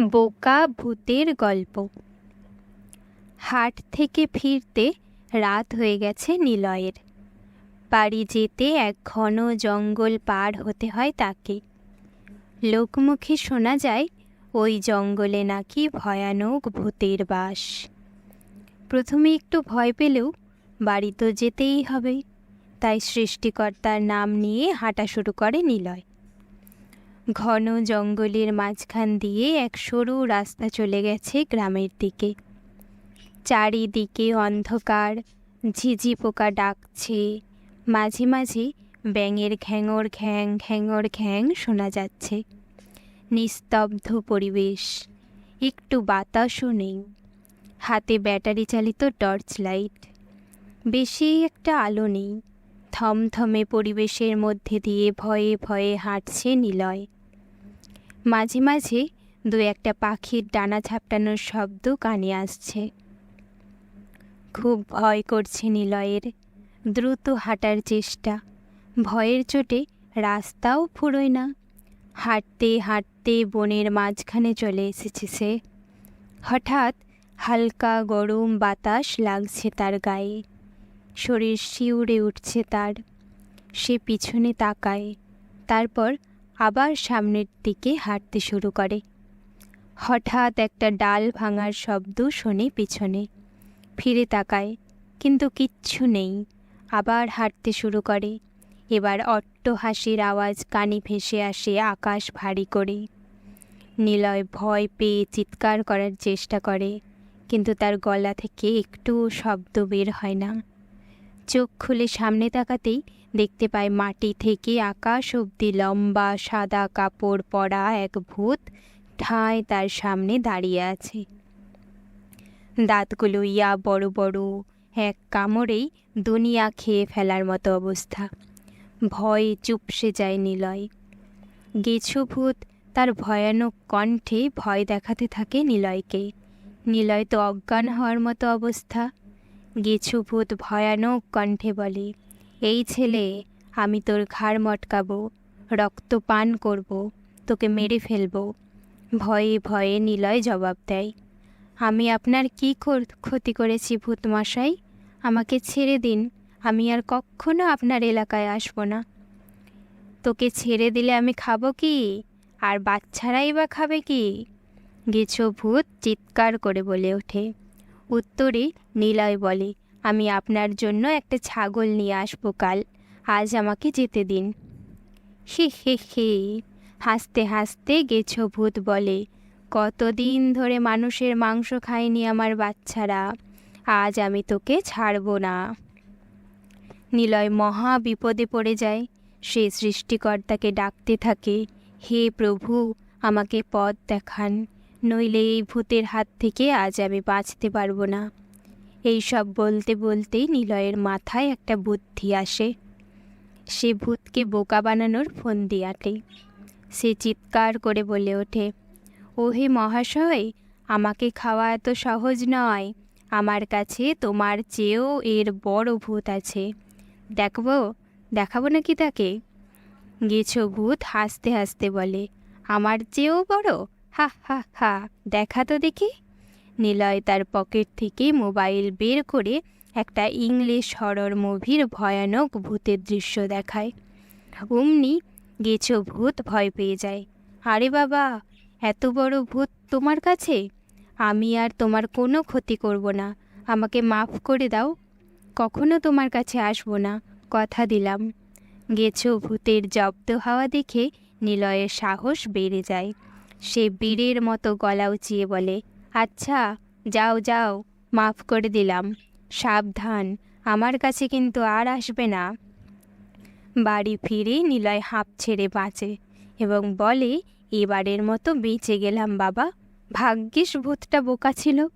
বোকা ভূতের গল্প। হাট থেকে ফিরতে রাত হয়ে গেছে নিলয়ের। বাড়ি যেতে এক ঘন জঙ্গল পার হতে হয় তাকে। লোকমুখে শোনা যায়, ওই জঙ্গলে নাকি ভয়ানক ভূতের বাস। প্রথমে একটু ভয় পেলেও বাড়ি তো যেতেই হবে, তাই সৃষ্টিকর্তার নাম নিয়ে হাঁটা শুরু করে নিলয়। ঘন জঙ্গলের মাঝখান দিয়ে এক সরু রাস্তা চলে গেছে গ্রামের দিকে। চারিদিকে অন্ধকার, ঝিঝি পোকা ডাকছে। মাঝে মাঝে ব্যাঙের ঘ্যাঙর ঘ্যাং ঘ্যাঙর ঘ্যাং শোনা যাচ্ছে। নিস্তব্ধ পরিবেশ, একটু বাতাসও নেই। হাতে ব্যাটারি চালিত টর্চ লাইট। বেশি একটা আলো নেই। থমথমে পরিবেশের মধ্যে দিয়ে ভয়ে ভয়ে হাঁটছে নিলয়। মাঝে মাঝে দু একটা পাখির ডানা ঝাপটানোর শব্দ কানে আসছে। খুব ভয় করছে নিলয়ের। দ্রুত হাঁটার চেষ্টা। ভয়ের চোটে রাস্তাও ফুরোয় না। হাঁটতে হাঁটতে বনের মাঝখানে চলে এসেছে সে। হঠাৎ হালকা গরম বাতাস লাগছে তার গায়ে। শরীর শিউরে উঠছে তার। সে পিছনে তাকায়। তারপর আবার সামনের দিকে হাঁটতে শুরু করে। হঠাৎ একটা ডাল ভাঙার শব্দ শোনে পিছনে। ফিরে তাকায়, কিন্তু কিচ্ছু নেই। আবার হাঁটতে শুরু করে। এবার অট্ট হাসির আওয়াজ কানে ভেসে আসে আকাশ ভারী করে। নিলয় ভয় পেয়ে চিৎকার করার চেষ্টা করে, কিন্তু তার গলা থেকে একটু শব্দ বের হয় না। চোখ খুলে সামনে তাকাতেই দেখতে পায় মাটি থেকে আকাশ অব্দি লম্বা সাদা কাপড় পরা এক ভূত ঠায় তার সামনে দাঁড়িয়ে আছে। দাঁতগুলো ইয়া বড় বড়, এক কামড়েই দুনিয়া খেয়ে ফেলার মতো অবস্থা। ভয়ে চুপসে যায় নিলয়। গেছো ভূত তার ভয়ানক কণ্ঠে ভয় দেখাতে থাকে নিলয়কে। নিলয় তো অজ্ঞান হওয়ার মতো অবস্থা। গেছো ভূত ভয়ানক কণ্ঠে বলে, এই ছেলে, আমি তোর ঘাড় মটকাবো, রক্ত পান করব, তোকে মেরে ফেলব। ভয়ে ভয়ে নিলয় জবাব দেয়, আমি আপনার কি ক্ষতি করেছি ভূতমশাই? আমাকে ছেড়ে দিন, আমি আর কখনো আপনার এলাকায় আসব না। তোকে ছেড়ে দিলে আমি খাব কি? আর বাচ্চারাই বা খাবে কি? গেছো ভূত চিৎকার করে বলে ওঠে। উত্তরে নিলয় বলে, আমি আপনার জন্য একটা ছাগল নিয়ে আসব কাল। আজ আমাকে যেতে দিন। হি, হে হে। হাসতে হাসতে গেছো ভূত বলে, কতদিন ধরে মানুষের মাংস খায়নি আমার বাচ্চারা, আজ আমি তোকে ছাড়ব না। নিলয় মহা বিপদে পড়ে যায়। সে সৃষ্টিকর্তাকে ডাকতে থাকে, হে প্রভু, আমাকে পথ দেখান। নইলে এই ভূতের হাত থেকে আজ আমি বাঁচতে পারব না। এই সব বলতে বলতেই নিলয়ের মাথায় একটা বুদ্ধি আসে। সে ভূতকে বোকা বানানোর ফন্দি আটে। সে চিৎকার করে বলে ওঠে, ওহে মহাশয়, আমাকে খাওয়া এত সহজ নয়। আমার কাছে তোমার চেয়েও এর বড় ভূত আছে। দেখব, দেখাবো নাকি তাকে? গেছো ভূত হাসতে হাসতে বলে, আমার চেয়েও বড়? হা হা হা। দেখা তো দেখি। নিলয় তার পকেট থেকে মোবাইল বের করে একটা ইংলিশ হরর মুভির ভয়ানক ভূতের দৃশ্য দেখায়। অমনি গেছো ভূত ভয় পেয়ে যায়। আরে বাবা, এত বড় ভূত তোমার কাছে? আমি আর তোমার কোনো ক্ষতি করব না। আমাকে মাফ করে দাও। কখনো তোমার কাছে আসব না, কথা দিলাম। গেছো ভূতের জব্দ হওয়া দেখে নিলয়ের সাহস বেড়ে যায়। সে বীরের মতো গলা উঁচিয়ে বলে আচ্ছা যাও যাও, মাফ করে দিলাম। সাবধান, আমার কাছে কিন্তু আর আসবে না। বাড়ি ফিরে নিলয় হাঁপ ছেড়ে বাঁচে এবং বলে, এবারের মতো বেঁচে গেলাম বাবা। ভাগ্যিস ভূতটা বোকা ছিল।